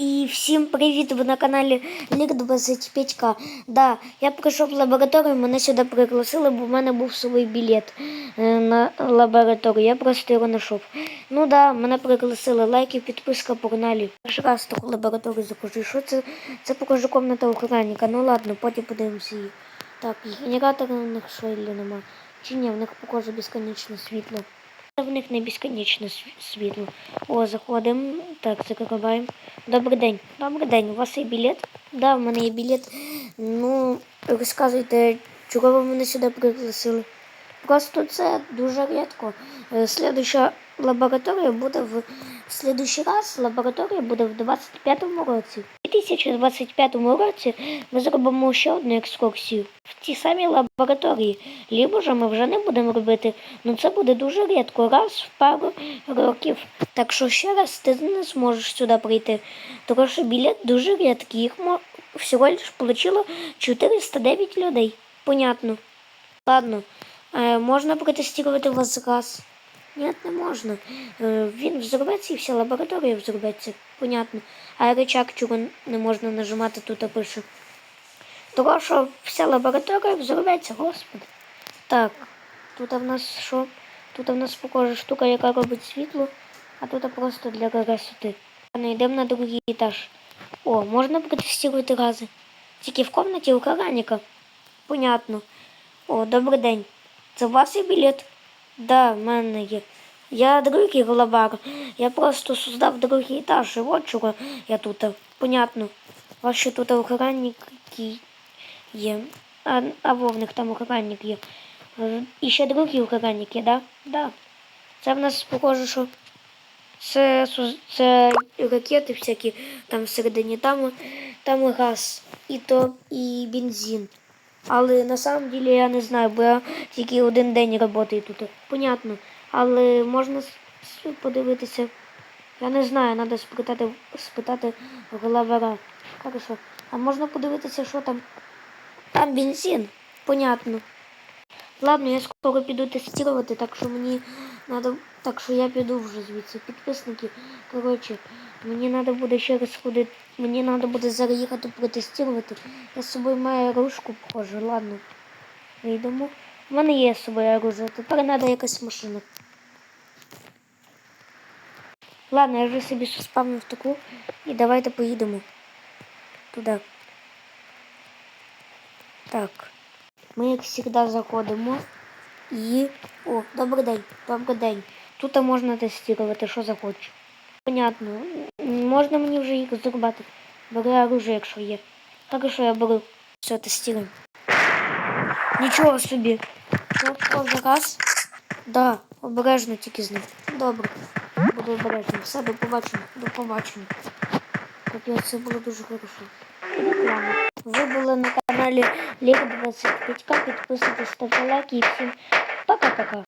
І всім привіт! Ви на каналі Лік 25К. Да, я в лабораторію, мене сюди пригласили, бо в мене був свій білет е, на лабораторію. Я просто його знайшов. Ну да, мене пригласили. Лайки, підписка, погнали. Перший раз таку лабораторію захожу. Що це? Це покажу комната охранника. Ну ладно, потім подивимося її. Так, генератора в них швелі нема. Чи ні, в них покаже безконечне світло. В них не безконечне світло. О, заходимо. Так, закриваємо. Добрий день. Добрий день. У вас є білет? Да, в мене є білет. Ну, розказуйте, чого ви мене сюди пригласили? Просто це дуже рідко. Е, Слідуюча лабораторія буде в слідуючий раз лабораторія буде в 25-му році. У 2025 році ми зробимо ще одну екскурсію в тій самій лабораторії. Лібо ж ми вже не будемо робити. Ну це буде дуже рідко, раз в пару років. Так що ще раз ти не зможеш сюди прийти. Тому що білет дуже рідкий. Їх всього лиш отримало 409 людей. Понятно. Ладно. Е, можна протестувати вас раз? Ні, не можна. Е, він взорветься і вся лабораторія взорветься. Понятно. А рычаг чого не можна нажимати тут пише. Того, що вся лабораторія взорветься, господи. Так, тут в нас що? Тут в нас похожа штука, яка робить світло, а тут просто для красоти. Ладно, йдемо на другий етаж. О, можна протестувати рази. Тільки в комнаті у Караніка. Понятно. О, добрий день. Це у вас є білет? Да, в мене є. Я другий главар. Я просто создав другий етаж. І от чого я тут. Понятно. Ваші тут охранники є. А, а вовник там охранник є. Е, І ще другий охранник є, да? Да. Це в нас похоже, що це, це ракети всякі там всередині. Там, там газ, і то, і бензин. Але на самом деле я не знаю, бо я тільки один день працюю тут. Понятно. Але можна подивитися. Я не знаю, треба спитати, спитати главара. Хорошо. А можна подивитися, що там? Там бензин. Понятно. Ладно, я скоро піду тестувати, так що мені надо, так що я піду вже звідси. Підписники. Коротше, мені треба буде ще раз ходити. Мені треба буде зараз їхати протестувати. Я з собою маю ручку, похоже, ладно. Вийдемо. У мене є з собою оружие. Тепер треба якась машина. Ладно, я вже собі спавнив таку. І давайте поїдемо. Туди. Так. Ми, як завжди, заходимо. І. О, добрий день, добрий день. Тут можна тестувати, що захочеш. Понятно. Можна мені вже їх зрубати. Бери оружие, якщо є. Хорошо, я беру. Все, тестуємо. Нічого собі. Ну, кожен раз. Да, обережно тільки з ним. Добре. Буду обережно. Все, до побачення. До побачення. Капець, це було дуже хорошо. Ви були на каналі Ліга 25К. Підписуйтесь, ставте лайки і всім пока-пока.